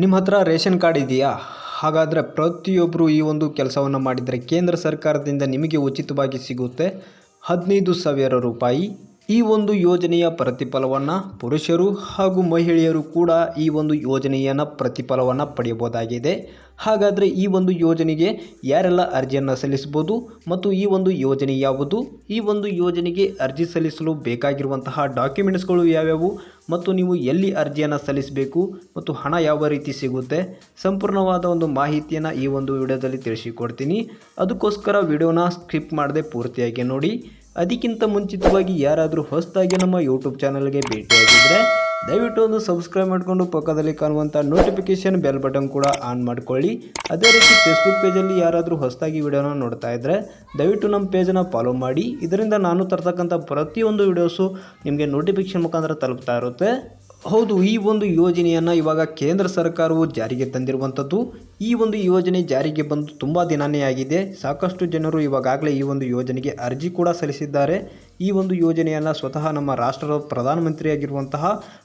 ನಿಮ್ಮ ಹತ್ರ ration card ಇದೆಯಾ? ಹಾಗಾದರೆ ಪ್ರತಿಯೊಬ್ಬರು ಈ ಒಂದು ಕೆಲಸವನ್ನು ಮಾಡಿದರೆ ಕೇಂದ್ರ ಸರ್ಕಾರದಿಂದ ನಿಮಗೆ ಉಚಿತವಾಗಿ ಸಿಗುತ್ತೆ ಹದಿನೈದು ಸಾವಿರ ರೂಪಾಯಿ. ಈ ಒಂದು ಯೋಜನೆಯ ಪ್ರತಿಫಲವನ್ನು ಪುರುಷರು ಹಾಗೂ ಮಹಿಳೆಯರು ಕೂಡ ಈ ಒಂದು ಯೋಜನೆಯನ್ನು ಪ್ರತಿಫಲವನ್ನು ಪಡೆಯಬಹುದಾಗಿದೆ. ಹಾಗಾದರೆ ಈ ಒಂದು ಯೋಜನೆಗೆ ಯಾರೆಲ್ಲ ಅರ್ಜಿಯನ್ನು ಸಲ್ಲಿಸಬಹುದು ಮತ್ತು ಈ ಒಂದು ಯೋಜನೆ ಯಾವುದು? ಈ ಒಂದು ಯೋಜನೆಗೆ ಅರ್ಜಿ ಸಲ್ಲಿಸಲು ಬೇಕಾಗಿರುವಂತಹ ಡಾಕ್ಯುಮೆಂಟ್ಸ್ಗಳು ಯಾವ್ಯಾವು ಮತ್ತು ನೀವು ಎಲ್ಲಿ ಅರ್ಜಿಯನ್ನು ಸಲ್ಲಿಸಬೇಕು ಮತ್ತು ಹಣ ಯಾವ ರೀತಿ ಸಿಗುತ್ತೆ? ಸಂಪೂರ್ಣವಾದ ಒಂದು ಮಾಹಿತಿಯನ್ನು ಈ ಒಂದು ವಿಡಿಯೋದಲ್ಲಿ ತಿಳಿಸಿಕೊಡ್ತೀನಿ. ಅದಕ್ಕೋಸ್ಕರ ವಿಡಿಯೋನ ಸ್ಕಿಪ್ ಮಾಡದೆ ಪೂರ್ತಿಯಾಗಿ ನೋಡಿ. ಅದಕ್ಕಿಂತ ಮುಂಚಿತವಾಗಿ ಯಾರಾದರೂ ಹೊಸದಾಗಿ ನಮ್ಮ ಯೂಟ್ಯೂಬ್ ಚಾನಲ್ಗೆ ಭೇಟಿಯಾಗಿದ್ದರೆ ದಯವಿಟ್ಟು ಒಂದು ಸಬ್ಸ್ಕ್ರೈಬ್ ಮಾಡಿಕೊಂಡು ಪಕ್ಕದಲ್ಲಿ ಕಾಣುವಂಥ ನೋಟಿಫಿಕೇಷನ್ ಬೆಲ್ ಬಟನ್ ಕೂಡ ಆನ್ ಮಾಡಿಕೊಳ್ಳಿ. ಅದೇ ರೀತಿ ಫೇಸ್ಬುಕ್ ಪೇಜಲ್ಲಿ ಯಾರಾದರೂ ಹೊಸದಾಗಿ ವಿಡಿಯೋನ ನೋಡ್ತಾ ಇದ್ದರೆ ದಯವಿಟ್ಟು ನಮ್ಮ ಪೇಜನ್ನು ಫಾಲೋ ಮಾಡಿ. ಇದರಿಂದ ನಾನು ತರ್ತಕ್ಕಂಥ ಪ್ರತಿಯೊಂದು ವಿಡಿಯೋಸು ನಿಮಗೆ ನೋಟಿಫಿಕೇಷನ್ ಮುಖಾಂತರ ತಲುಪ್ತಾ ಇರುತ್ತೆ. ಹೌದು, ಈ ಒಂದು ಯೋಜನೆಯನ್ನು ಇವಾಗ ಕೇಂದ್ರ ಸರ್ಕಾರವು ಜಾರಿಗೆ ತಂದಿರುವಂಥದ್ದು. ಈ ಒಂದು ಯೋಜನೆ ಜಾರಿಗೆ ಬಂದು ತುಂಬ ದಿನಾನೇ ಆಗಿದೆ. ಸಾಕಷ್ಟು ಜನರು ಇವಾಗಲೇ ಈ ಒಂದು ಯೋಜನೆಗೆ ಅರ್ಜಿ ಕೂಡ ಸಲ್ಲಿಸಿದ್ದಾರೆ. ಈ ಒಂದು ಯೋಜನೆಯನ್ನು ಸ್ವತಃ ನಮ್ಮ ರಾಷ್ಟ್ರದ ಪ್ರಧಾನಮಂತ್ರಿಯಾಗಿರುವಂತಹ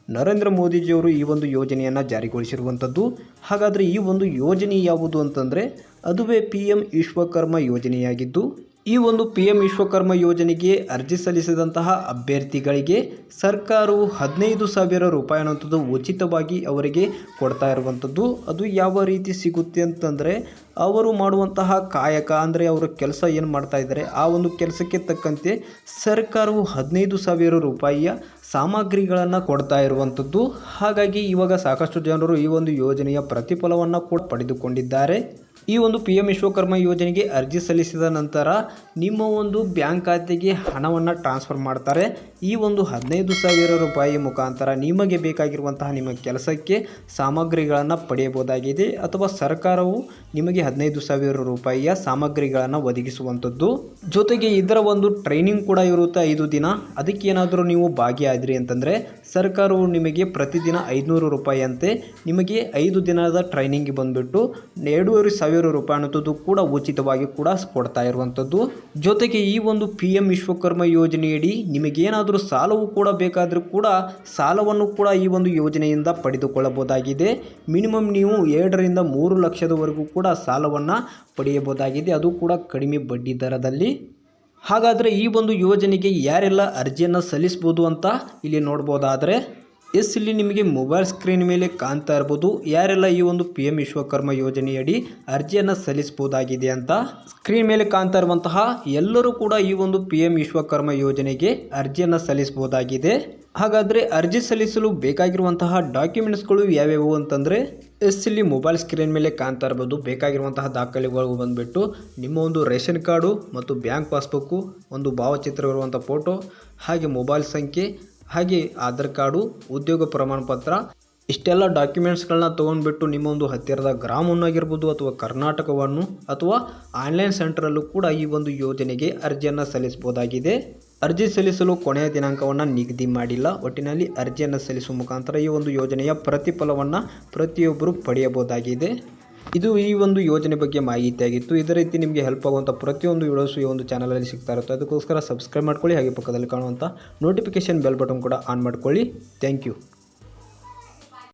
ನರೇಂದ್ರ ಮೋದಿಜಿಯವರು ಈ ಒಂದು ಯೋಜನೆಯನ್ನು ಜಾರಿಗೊಳಿಸಿರುವಂಥದ್ದು. ಹಾಗಾದರೆ ಈ ಒಂದು ಯೋಜನೆ ಯಾವುದು ಅಂತಂದರೆ, ಅದುವೇ ಪಿ ಎಂ ವಿಶ್ವಕರ್ಮ ಯೋಜನೆಯಾಗಿದ್ದು ಈ ಒಂದು ಪಿ ಎಂ ವಿಶ್ವಕರ್ಮ ಯೋಜನೆಗೆ ಅರ್ಜಿ ಸಲ್ಲಿಸಿದಂತಹ ಅಭ್ಯರ್ಥಿಗಳಿಗೆ ಸರ್ಕಾರವು ಹದಿನೈದು ಸಾವಿರ ರೂಪಾಯಿ ಅನ್ನುವಂಥದ್ದು ಉಚಿತವಾಗಿ ಅವರಿಗೆ ಕೊಡ್ತಾ ಇರುವಂಥದ್ದು. ಅದು ಯಾವ ರೀತಿ ಸಿಗುತ್ತೆ ಅಂತಂದರೆ, ಅವರು ಮಾಡುವಂತಹ ಕಾಯಕ ಅಂದರೆ ಅವರ ಕೆಲಸ ಏನು ಮಾಡ್ತಾ ಇದ್ದಾರೆ, ಆ ಒಂದು ಕೆಲಸಕ್ಕೆ ತಕ್ಕಂತೆ ಸರ್ಕಾರವು ಹದಿನೈದು ಸಾವಿರ ರೂಪಾಯಿಯ ಸಾಮಗ್ರಿಗಳನ್ನು ಕೊಡ್ತಾ ಇರುವಂಥದ್ದು. ಹಾಗಾಗಿ ಇವಾಗ ಸಾಕಷ್ಟು ಜನರು ಈ ಒಂದು ಯೋಜನೆಯ ಪ್ರತಿಫಲವನ್ನು ಕೂಡ ಪಡೆದುಕೊಂಡಿದ್ದಾರೆ. ಈ ಒಂದು ಪಿ ಎಂ ವಿಶ್ವಕರ್ಮ ಯೋಜನೆಗೆ ಅರ್ಜಿ ಸಲ್ಲಿಸಿದ ನಂತರ ನಿಮ್ಮ ಒಂದು ಬ್ಯಾಂಕ್ ಖಾತೆಗೆ ಹಣವನ್ನು ಟ್ರಾನ್ಸ್ಫರ್ ಮಾಡ್ತಾರೆ. ಈ ಒಂದು ಹದಿನೈದು ಸಾವಿರ ರೂಪಾಯಿ ಮುಖಾಂತರ ನಿಮಗೆ ಬೇಕಾಗಿರುವಂತಹ ನಿಮ್ಮ ಕೆಲಸಕ್ಕೆ ಸಾಮಗ್ರಿಗಳನ್ನು ಪಡೆಯಬಹುದಾಗಿದೆ ಅಥವಾ ಸರ್ಕಾರವು ನಿಮಗೆ ಹದಿನೈದು ಸಾವಿರ ರೂಪಾಯಿಯ ಸಾಮಗ್ರಿಗಳನ್ನು ಒದಗಿಸುವಂಥದ್ದು. ಜೊತೆಗೆ ಇದರ ಒಂದು ಟ್ರೈನಿಂಗ್ ಕೂಡ ಇರುತ್ತೆ ಐದು ದಿನ. ಅದಕ್ಕೆ ಏನಾದರೂ ನೀವು ಭಾಗಿಯಾದ್ರಿ ಅಂತಂದರೆ ಸರ್ಕಾರವು ನಿಮಗೆ ಪ್ರತಿದಿನ ಐದುನೂರು ರೂಪಾಯಿಯಂತೆ ನಿಮಗೆ ಐದು ದಿನದ ಟ್ರೈನಿಂಗ್ ಬಂದುಬಿಟ್ಟು ಎರಡೂವರೆ ಸಾವಿರ ರೂಪಾಯಿ ಅನ್ನೋದು ಕೂಡ ಉಚಿತವಾಗಿ ಕೂಡ ಕೊಡ್ತಾ ಇರುವಂಥದ್ದು. ಜೊತೆಗೆ ಈ ಒಂದು ಪಿ ಎಂ ವಿಶ್ವಕರ್ಮ ಯೋಜನೆಯಡಿ ನಿಮಗೇನಾದರೂ ಸಾಲವು ಕೂಡ ಬೇಕಾದರೂ ಕೂಡ ಸಾಲವನ್ನು ಕೂಡ ಈ ಒಂದು ಯೋಜನೆಯಿಂದ ಪಡೆದುಕೊಳ್ಳಬಹುದಾಗಿದೆ. ಮಿನಿಮಮ್ ನೀವು ಎರಡರಿಂದ ಮೂರು ಲಕ್ಷದವರೆಗೂ ಕೂಡ ಸಾಲವನ್ನು ಪಡೆಯಬಹುದಾಗಿದೆ. ಅದು ಕೂಡ ಕಡಿಮೆ ಬಡ್ಡಿ ದರದಲ್ಲಿ. ಹಾಗಾದರೆ ಈ ಒಂದು ಯೋಜನೆಗೆ ಯಾರೆಲ್ಲ ಅರ್ಜಿಯನ್ನು ಸಲ್ಲಿಸ್ಬೋದು ಅಂತ ಇಲ್ಲಿ ನೋಡ್ಬೋದಾದರೆ ಎಸ್ ಇಲ್ಲಿ ನಿಮಗೆ ಮೊಬೈಲ್ ಸ್ಕ್ರೀನ್ ಮೇಲೆ ಕಾಣ್ತಾ ಇರ್ಬೋದು. ಯಾರೆಲ್ಲ ಈ ಒಂದು ಪಿ ಎಂ ವಿಶ್ವಕರ್ಮ ಯೋಜನೆಯಡಿ ಅರ್ಜಿಯನ್ನು ಸಲ್ಲಿಸಬಹುದಾಗಿದೆ ಅಂತ ಸ್ಕ್ರೀನ್ ಮೇಲೆ ಕಾಣ್ತಾ ಇರುವಂತಹ ಎಲ್ಲರೂ ಕೂಡ ಈ ಒಂದು ಪಿ ಎಂ ವಿಶ್ವಕರ್ಮ ಯೋಜನೆಗೆ ಅರ್ಜಿಯನ್ನು ಸಲ್ಲಿಸಬಹುದಾಗಿದೆ. ಹಾಗಾದರೆ ಅರ್ಜಿ ಸಲ್ಲಿಸಲು ಬೇಕಾಗಿರುವಂತಹ ಡಾಕ್ಯುಮೆಂಟ್ಸ್ಗಳು ಯಾವ್ಯಾವು ಅಂತಂದರೆ ಎಸ್ ಇಲ್ಲಿ ಮೊಬೈಲ್ ಸ್ಕ್ರೀನ್ ಮೇಲೆ ಕಾಣ್ತಾ ಇರ್ಬೋದು. ಬೇಕಾಗಿರುವಂತಹ ದಾಖಲೆಗಳು ಬಂದುಬಿಟ್ಟು ನಿಮ್ಮ ಒಂದು ರೇಷನ್ ಕಾರ್ಡು ಮತ್ತು ಬ್ಯಾಂಕ್ ಪಾಸ್ಬುಕ್ಕು, ಒಂದು ಭಾವಚಿತ್ರವಿರುವಂಥ ಫೋಟೋ, ಹಾಗೆ ಮೊಬೈಲ್ ಸಂಖ್ಯೆ ಹಾಗೆ ಆಧಾರ್ ಕಾರ್ಡು, ಉದ್ಯೋಗ ಪ್ರಮಾಣ ಪತ್ರ ಇಷ್ಟೆಲ್ಲ ಡಾಕ್ಯುಮೆಂಟ್ಸ್ಗಳನ್ನ ತೊಗೊಂಡ್ಬಿಟ್ಟು ನಿಮ್ಮೊಂದು ಹತ್ತಿರದ ಗ್ರಾಮವನ್ನಾಗಿರ್ಬೋದು ಅಥವಾ ಕರ್ನಾಟಕವನ್ನು ಅಥವಾ ಆನ್ಲೈನ್ ಸೆಂಟ್ರಲ್ಲೂ ಕೂಡ ಈ ಒಂದು ಯೋಜನೆಗೆ ಅರ್ಜಿಯನ್ನು ಸಲ್ಲಿಸಬಹುದಾಗಿದೆ ಅರ್ಜಿ ಸಲ್ಲಿಸಲು ಕೊನೆಯ ದಿನಾಂಕವನ್ನು ನಿಗದಿ ಮಾಡಿಲ್ಲ. ಒಟ್ಟಿನಲ್ಲಿ ಅರ್ಜಿಯನ್ನು ಸಲ್ಲಿಸುವ ಮುಖಾಂತರ ಈ ಒಂದು ಯೋಜನೆಯ ಪ್ರತಿಫಲವನ್ನು ಪ್ರತಿಯೊಬ್ಬರು ಪಡೆಯಬಹುದಾಗಿದೆ. ಇದು ಈ ಒಂದು ಯೋಜನೆ ಬಗ್ಗೆ ಮಾಹಿತಿಯಾಗಿತ್ತು ಇದೇ ರೀತಿ ನಿಮಗೆ ಹೆಲ್ಪ್ ಆಗುವಂಥ ಪ್ರತಿಯೊಂದು ವಿಡಿಯೋಸು ಈ ಒಂದು ಚಾನಲಲ್ಲಿ ಸಿಗ್ತಾ ಇರುತ್ತೆ. ಅದಕ್ಕೋಸ್ಕರ ಸಬ್ಸ್ಕ್ರೈಬ್ ಮಾಡ್ಕೊಳ್ಳಿ, ಹಾಗೆ ಪಕ್ಕದಲ್ಲಿ ಕಾಣುವಂಥ ನೋಟಿಫಿಕೇಷನ್ ಬೆಲ್ ಬಟನ್ ಕೂಡ ಆನ್ ಮಾಡ್ಕೊಳ್ಳಿ. Thank you